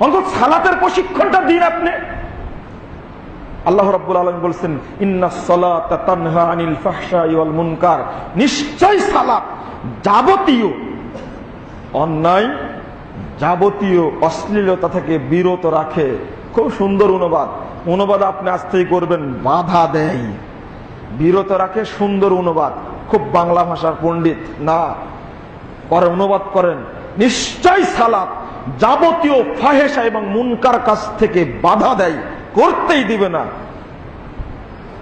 অন্তত সালাতের প্রশিক্ষণটা দিন আপনি। আল্লাহ রাব্বুল আলামিন বলছেন, ইন্না সালাতা তানহা আনিল ফাহশাই ওয়াল মুনকার। নিশ্চয় সালাত যাবতীয় অন্যায়, যাবতীয় অশ্লীলতা থেকে বিরত রাখে। খুব সুন্দর অনুবাদ। অনুবাদ আপনি আস্তেই করবেন, বাধা দেয়। বিরত রাখে, সুন্দর অনুবাদ। খুব বাংলা ভাষার পণ্ডিত, না। পরে অনুবাদ করেন। নিশ্চয় সালাত যাবতীয় ফাহেসা এবং মুনকার কাছ থেকে বাধা দেয়, করতেই দিবে না।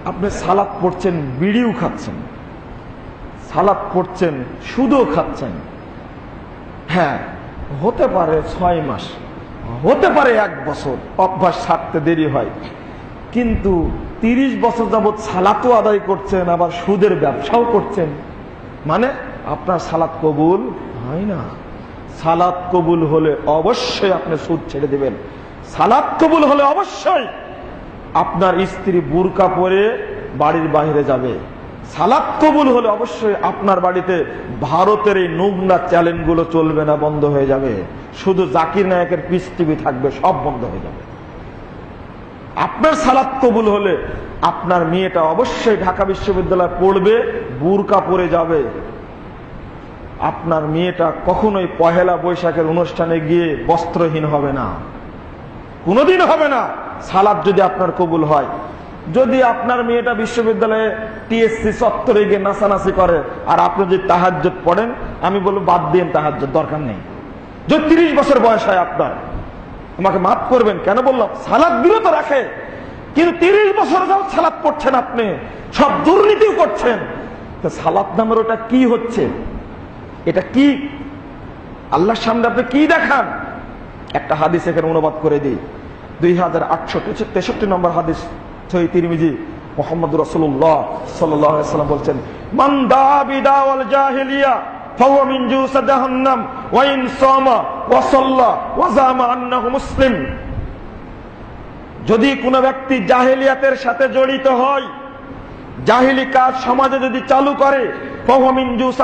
আপনি সালাদ পড়ছেন, বিড়িও খাচ্ছেন। সালাদ পড়ছেন, সুদও খাচ্ছেন। হ্যাঁ হতে পারে ছয় মাস, হতে পারে এক বছর, অভ্যাস ছাড়তে দেরি হয়। কিন্তু তিরিশ বছর যাবৎ সালাতও আদায় করছেন, আবার সুদের ব্যবসাও করছেন। মানে আপনার সালাত কবুল হয় না। সালাত কবুল হলে অবশ্যই আপনি সুদ ছেড়ে দেবেন। সালাত কবুল হলে অবশ্যই আপনার স্ত্রী বুরকা পরে বাড়ির বাইরে যাবে। সালাত কবুল হলে অবশ্যই আপনার বাড়িতে ভারতের এই নোংরা চ্যালেঞ্জগুলো চলবে না, বন্ধ হয়ে যাবে। শুধু জাকির নায়কের পিস থাকবে, সব বন্ধ হয়ে যাবে। আপনার সালাত কবুল হলে আপনার মেয়েটা অবশ্যই ঢাকা বিশ্ববিদ্যালয়ে পড়বে, বুরকা পরে যাবে। আপনার মেয়েটা কখনোই পহেলা বৈশাখের অনুষ্ঠানে গিয়ে বস্ত্রহীন হবে না। কোনোদিন হবে না। সালাদ যদি আপনার কবুল হয়। যদি আপনার মেয়েটা বিশ্ববিদ্যালয়ে টিএসসি চত্বরে গিয়ে নাচানাচি করে আর আপনি যদি তাহাজ্জত পড়েন, আমি বলব বাদ দিন তাহাজ্জত দরকার নেই। যদি তিরিশ বছর বয়স হয় আপনার, আমাকে মাফ করবেন, কেন বললাম? সালাদ বিরত রাখে। কিন্তু তিরিশ বছর যাও সালাদ পড়ছেন আপনি, সব দুর্নীতিও করছেন। সালাদ নামের ওটা কি হচ্ছে? এটা কি? আল্লাহর সামনে আপনি কি দেখান? একটা হাদিস এখানে অনুবাদ করে দিই। দুই হাজার আটশো তেষট্টি নম্বর হাদিস ছয় তিরমিজি। মোহাম্মদ রসুল্লাহ সাল্লাম বলছেন মুসলিম। যদি কোন ব্যক্তি জাহেলিয়াতের সাথে জড়িত হয়, জাহিলি কাজ সমাজে যদি চালু করে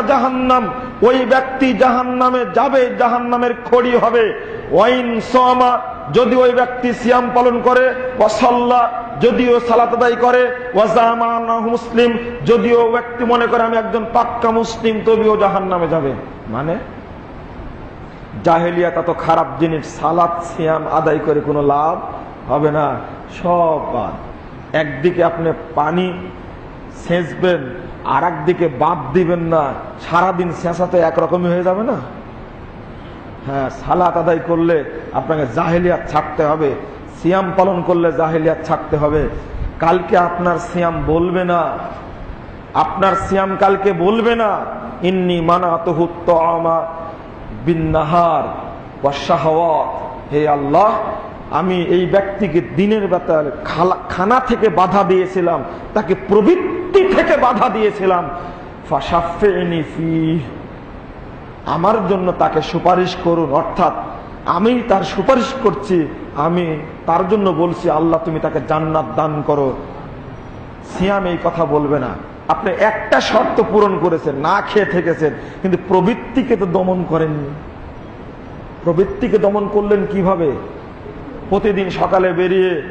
জাহান্নাম ওই ব্যক্তি জাহান্নামে যাবে, জাহান্নামের খড়ি হবে। ওয়াইন সোমা যদি ওই ব্যক্তি সিয়াম পালন করে ওয়াসাল্লাহ যদিও সালাত আদায় করে ওয়াজামান মুসলিম, যদিও ব্যক্তি মনে করে, আমি একজন পাক্কা মুসলিম তবিও জাহান্নামে যাবে। মানে? জাহেলিয়াত এত খারাপ জিনিস, সালাত, সিয়াম আদায় করে কোনো লাভ হবে না। সব একদিকে আপনি পানি সেচবেন আর একদিকে বাদ দিবেন না, সারাদিন শেষাতে একরকমই হয়ে যাবে না? হ্যাঁ সালাত আদায় করলে আপনাকে জাহেলিয়াত ছাড়তে হবে, সিয়াম পালন করলে জাহেলিয়াত ছাড়তে হবে। কালকে আপনার সিয়াম বলবে না, আপনার সিয়াম কালকে বলবে না, ইন্নি মানা তহুত্ত আমা বিন্নাহার হে আল্লাহ, আমি এই ব্যক্তিকে দিনের বেতার খানা থেকে বাধা দিয়েছিলাম, তাকে প্রবৃত্তি থেকে বাধা দিয়েছিলাম। আমার জন্য তাকে সুপারিশ করুন। অর্থাৎ আমি তার সুপারিশ করছি, আমি তার জন্য বলছি, আল্লাহ তুমি তাকে জান্নাত দান করো। সিয়াম এই কথা বলবে না। আপনি একটা শর্ত পূরণ করেছেন, না খেয়ে থেকেছেন, কিন্তু প্রবৃত্তিকে তো দমন করেননি। প্রবৃত্তিকে দমন করলেন কীভাবে? প্রতিদিন সকালে বেরিয়ে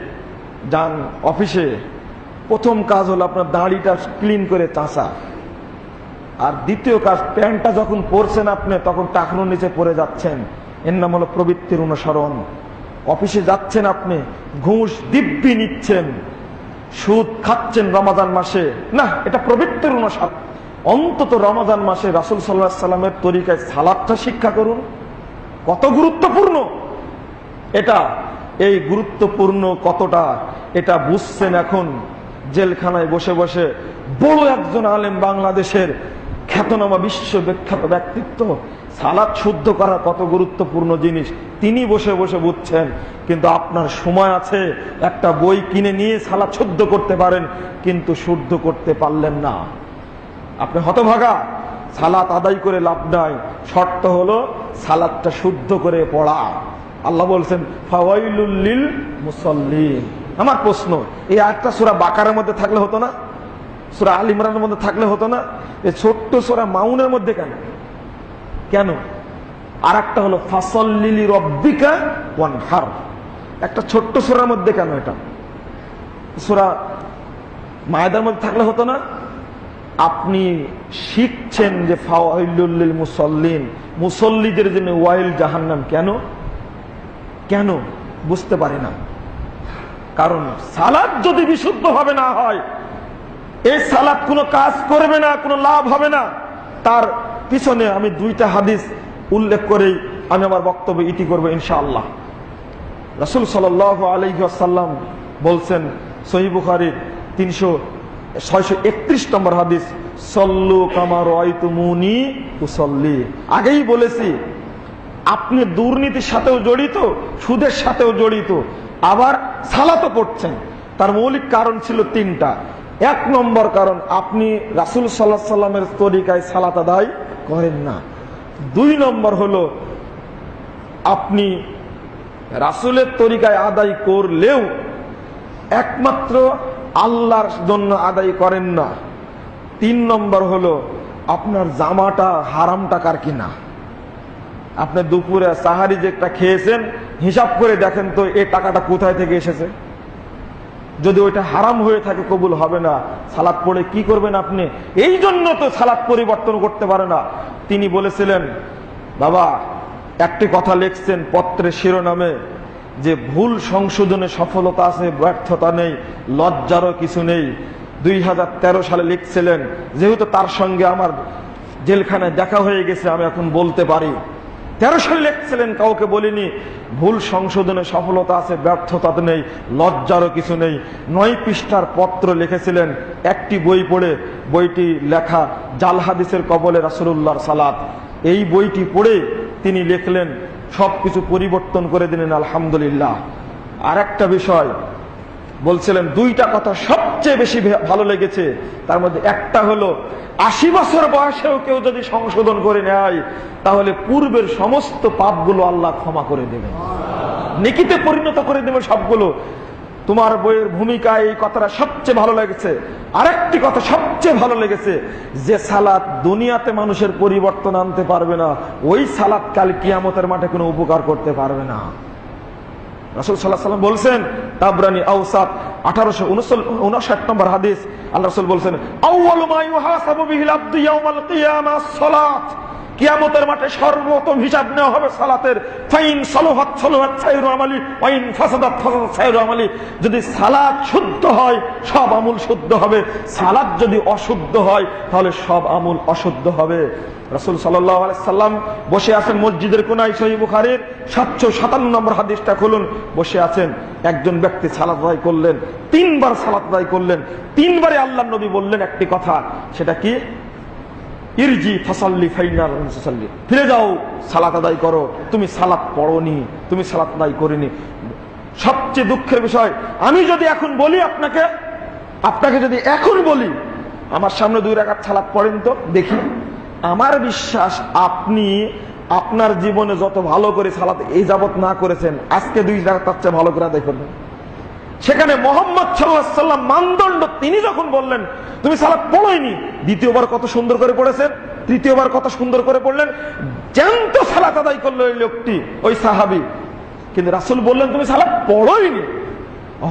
যান অফিসে প্রথম কাজ হলো আপনার দাড়িটা ক্লিন করে চাষা আর দ্বিতীয় কাজ, প্যান্টটা যখন পরছেন আপনি, তখন টাকনোর নিচে পড়ে যাচ্ছেন। এর নাম হলো প্রবৃত্তির অনুসরণ। অফিসে যাচ্ছেন আপনি, ঘুষ, দিব্যি নিচ্ছেন, সুদ খাচ্ছেন রমাদান মাসে। না, এটা প্রবৃত্তির অনুসরণ। অন্তত রমাদান মাসে রাসুল সাল্লাহ সাল্লামের তরিকায় সালাদটা শিক্ষা করুন। কত গুরুত্বপূর্ণ! এটা, এই গুরুত্বপূর্ণ কতটা, এটা বুঝছেন এখন জেলখানায় বসে বসে বড় একজন আলেম বাংলাদেশের খ্যাতনামা বিশ্ব বিখ্যাত ব্যক্তিত্ব, সালাদ শুদ্ধ করা কত গুরুত্বপূর্ণ জিনিস, তিনি বসে বসে বুঝছেন, কিন্তু আপনার সময় আছে, একটা বই কিনে নিয়ে সালাদ শুদ্ধ করতে পারেন, কিন্তু শুদ্ধ করতে পারলেন না। আপনি হতভাগা সালাত আদায় করে লাভ নাই, শর্ত হলো সালাদটা শুদ্ধ করে পড়া। আল্লাহ বলছেন ফাওয়াইলুল্লিল মুসল্লিন। আমার প্রশ্ন, এই আটটা সুরা বাকারের মধ্যে থাকলে হতো না? সুরা আল ইমরানের মধ্যে থাকলে হতো না? এই ছোট্ট সুরা মাউনের মধ্যে কেন? কেন? আর একটা হলো ফাসল্লিলি রব্বিকা ওয়ান হার একটা ছোট্ট সোরার মধ্যে কেন এটা? সোরা মায়েদার মধ্যে থাকলে হতো না? আপনি শিখছেন যে ফাওয়াইলুল মুসল্লিন, মুসল্লিদের জন্য ওয়াইল জাহান্নাম কেন? কেন? বুঝতে পারি না। কারণ সালাদ যদি বিশুদ্ধ হবে না হয়, এই সালাদ কোনো কাজ করবে না, কোনো লাভ হবে না। তার পিছনে আমি দুইটা হাদিস উল্লেখ করেই আমি আমার বক্তব্য ইতি করব ইনশাআল্লাহ। রাসুল সাল আলহাসাল্লাম বলছেন, সহি বুখারির তিনশো ছয়শো একত্রিশ নম্বর হাদিস, সল্লু কামার মুনি উসল্লি। আগেই বলেছি, আপনি দুর্নীতির সাথেও জড়িত, সুদের সাথেও জড়িত, আবার সালাতো পড়ছেন। তার মৌলিক কারণ ছিল তিনটা। এক নম্বর কারণ, আপনি রাসুল সাল্লাহ সাল্লামের তরিকায় সালাত আদায় করেন না। দুই নম্বর হলো, আপনি রাসুলের তরিকায় আদায় করলেও একমাত্র আল্লাহর জন্য আদায় করেন না। তিন নম্বর হলো, আপনার জামাটা হারাম টাকার কিনা? আপনি দুপুরে সাহারি যে একটা খেয়েছেন, হিসাব করে দেখেন তো এই টাকাটা কোথায় থেকে এসেছে। যদি ওইটা হারাম হয়ে থাকে কবুল হবে না, সালাদ পড়ে কি করবেন আপনি? এই জন্য তো সালাদ পরিবর্তন করতে পারে না। তিনি বলেছিলেন, বাবা, একটি কথা লিখছেন পত্রের শিরোনামে, যে ভুল সংশোধনে সফলতা আছে, ব্যর্থতা নেই, লজ্জারও কিছু নেই। দুই হাজার তেরো সালে লিখছিলেন, যেহেতু তার সঙ্গে আমার জেলখানায় দেখা হয়ে গেছে, আমি এখন বলতে পারি। তেরো সালে লিখছিলেন, কাউকে বলিনি। ভুল সংশোধনে সফলতা আছে, ব্যর্থতা নেই, লজ্জারও কিছু নেই। নয় পৃষ্ঠার পত্র লিখেছিলেন, একটি বই পড়ে, বইটি লেখা জাল হাদিসের কবলে রাসুল্লাহর সালাত। এই বইটি পড়ে তিনি লিখলেন, সবকিছু পরিবর্তন করে দিলেন, আলহামদুলিল্লাহ। আর একটা বিষয় বলছিলেন, দুইটা কথা সবচেয়ে বেশি ভালো লেগেছে। তার মধ্যে একটা হলো, আশি বছর বয়সেও কেউ যদি সংশোধন করে নেয়, তাহলে পূর্বের সমস্ত পাপগুলো আল্লাহ ক্ষমা করে দেবেন। নিকিতে পরিণত করে দেবে সবগুলো। তোমার বইয়ের ভূমিকায় এই কথাটা সবচেয়ে ভালো লেগেছে। আরেকটি কথা সবচেয়ে ভালো লেগেছে, যে সালাত দুনিয়াতে মানুষের পরিবর্তন আনতে পারবে না, ওই সালাত কাল কিয়ামতের মাঠে কোনো উপকার করতে পারবে না। রাসুল সাল্লাহ সাল্লাম বলছেন তাবরানি আউসাদ আঠারোশো উনষাট নম্বর হাদিস। আল্লাহ রসুল বলছেন কিয়ামতের মাঠে সর্বপ্রথম হিসাব নেওয়া হবে সালাতের। ফাইন সলোহাত সলোহাত সাইরু আমালি, ওয়াইন ফাসাদাত ফাসাদাত সাইরু আমালি। যদি সালাত শুদ্ধ হয়, সব আমল শুদ্ধ হবে। সালাত যদি অশুদ্ধ হয়, তাহলে সব আমল অশুদ্ধ হবে। রাসূল আলাইহি সাল্লাম বসে আছেন মসজিদের কোনায় সহিহ বুখারীর 757 নম্বর হাদিসটা খুলুন। বসে আছেন, একজন ব্যক্তি সালাত আদায় করলেন, তিনবার সালাত আদায় করলেন, তিনবারে আল্লাহ নবী বললেন একটি কথা, সেটা কি? ইরজি ফাসাল্লি ফাইনাল ফাসাল্লি ফিরে যাও, সালাত আদায় করো, তুমি সালাত পড়নি, তুমি সালাত আদায় করিনি। সবচেয়ে দুঃখের বিষয়, আমি যদি এখন বলি আপনাকে আপনাকে যদি এখন বলি, আমার সামনে দুই রাখার সালাত পড়েন তো, দেখি। আমার বিশ্বাস আপনি আপনার জীবনে যত ভালো করে সালাত এই যাবত না করেছেন, আজকে দুই রাখার তার চেয়ে ভালো করে আদায় করবেন। সেখানে মোহাম্মদ সাল্লাহ সাল্লাম মানদণ্ড তিনি যখন বললেন, তুমি সালাদ পড়োইনি? দ্বিতীয়বার কত সুন্দর করে পড়েছেন, তৃতীয়বার কত সুন্দর করে পড়লেন, জ্যান্ত সালাত আদায় করল ওই লোকটি, ওই সাহাবি। কিন্তু রাসুল বললেন, তুমি সালাদ পড়োইনি?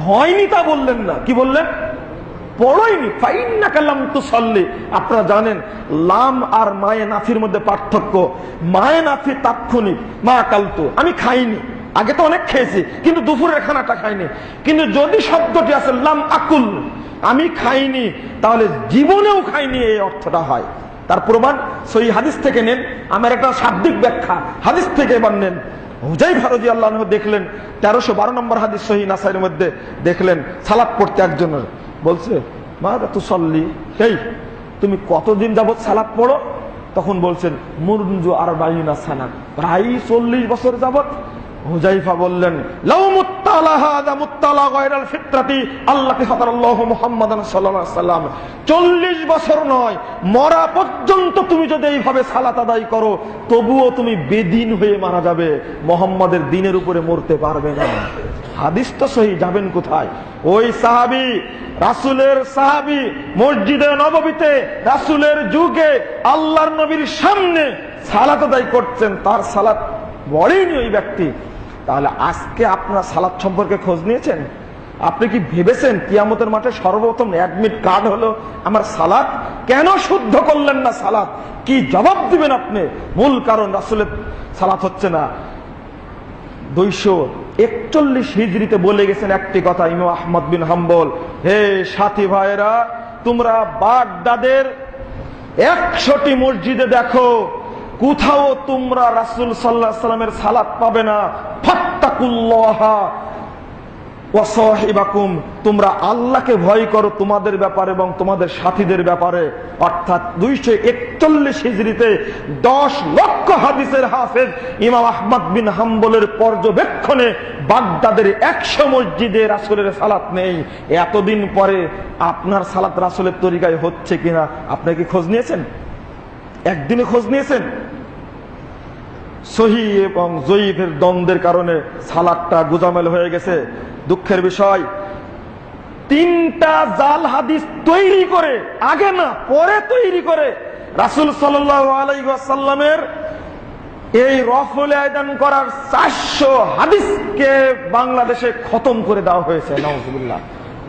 হয়নি তা বললেন না। কি বললেন? কালাম তো আপনারা জানেন, লাম আর মায়ে নাফির মধ্যে পার্থক্য। মায়ে নাফি তাৎক্ষণিক, মা কালতু, আমি খাইনি। আগে তো অনেক খেয়েছি, কিন্তু দুপুরের খানাটা খাইনি। কিন্তু যদি শব্দটি আছে, লাম আকুল, আমি খাইনি, তাহলে জীবনেও খাইনি, এই অর্থটা হয়। তার প্রমাণ সই হাদিস থেকে নেন। আমার একটা শাব্দিক ব্যাখ্যা। হাদিস থেকে এবার নেন। হুজাই ভারজি আল্লাহ দেখলেন, তেরোশো বারো নম্বর হাদিস সহি নাসাইয়ের মধ্যে দেখলেন, সালাদ পড়তে একজনের। বলছে, মা তু সল্লি। এই তুমি কতদিন যাবৎ সালাদ পড়ো? তখন বলছেন মুরঞ্জু আর বাইনা সানা প্রায় চল্লিশ বছর যাবত হুজাইফা বললেন, লাউ মুত্তালা হাদা মুত্তালা গায়রাল ফিতরাতি আল্লাহি ফাতারাল্লাহু মুহাম্মাদান সাল্লাল্লাহু আলাইহি সাল্লাম 40 বছর নয়, মরা পর্যন্ত তুমি যদি এইভাবে সালাত আদায় করো, তবুও তুমি বেদিন মারা যাবে উপরে মরতে পারবে না। হাদিস তো সহি, যাবেন কোথায়? ওই সাহাবি, রাসুলের সাহাবি, মসজিদে নববীতে, রাসুলের যুগে আল্লাহর নবীর সামনে সালাত আদায় করছেন তার সালাত বলেনি ওই ব্যক্তি। তাহলে আজকে আপনার সালাত সম্পর্কে খোঁজ নিয়েছেন? আপনি কি ভেবেছেন কিয়ামতের মাঠে সর্বপ্রথম অ্যাডমিট কার্ড হলো আমার সালাত কেন শুদ্ধ করলেন না সালাত কি জবাব দিবেন আপনি? মূল কারণ আসলে সালাত হচ্ছে না। দুইশো একচল্লিশ হিজড়িতে বলে গেছেন একটি কথা ইমাম আহমদ বিন হাম্বল। হে সাথী ভাইরা তোমরা বাগদাদের একশোটি মসজিদে দেখো। কোথাও তোমরা রাসুল সাল্লাহ সাল্লামের সালাত পাবে না। তোমরা আল্লাহকে ভয় করো তোমাদের ব্যাপারে এবং তোমাদের সাথীদের ব্যাপারে। অর্থাৎ দুইশো একচল্লিশ হিজড়িতে দশ লক্ষ হাদিসের হাফেজ ইমাম আহমদ বিন হাম্বলের পর্যবেক্ষণে বাগদাদের একশো মসজিদে রাসুলের সালাত নেই। এতদিন পরে আপনার সালাত রাসুলের তরিকায় হচ্ছে কিনা, আপনি কি খোঁজ নিয়েছেন? একদিনে খোঁজ নিয়েছেন? সহি এবং জয়ীফের দ্বন্দ্বের কারণে সালাদটা গুজামেল হয়ে গেছে। দুঃখের বিষয়, তিনটা জাল হাদিস তৈরি করে, আগে না, পরে তৈরি করে রাসুল সাল্লামের এই রফলে আয়দান করার চারশো হাদিসকে বাংলাদেশে খতম করে দেওয়া হয়েছে নওয়াজুল্লাহ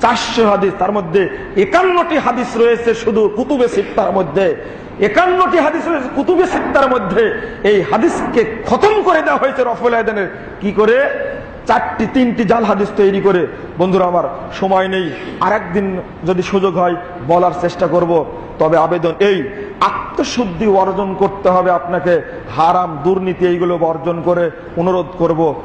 চারশো হাদিস, তার মধ্যে একান্নটি হাদিস রয়েছে শুধু কুতুবে সিত্তার মধ্যে। একান্নটি হাদিস রয়েছে কুতুবে সিত্তার মধ্যে। এই হাদিসকে খতম করে দেওয়া হয়েছে রফল আয়দানের কি করে? চারটি, তিনটি জাল হাদিস তৈরি করে। বন্ধুরা আমার, সময় নেই। আর একদিন যদি সুযোগ হয়, বলার চেষ্টা করব। তবে আবেদন এই, আত্মশুদ্ধি অর্জন করতে হবে আপনাকে। হারাম দুর্নীতি এইগুলো অর্জন করে অনুরোধ করব।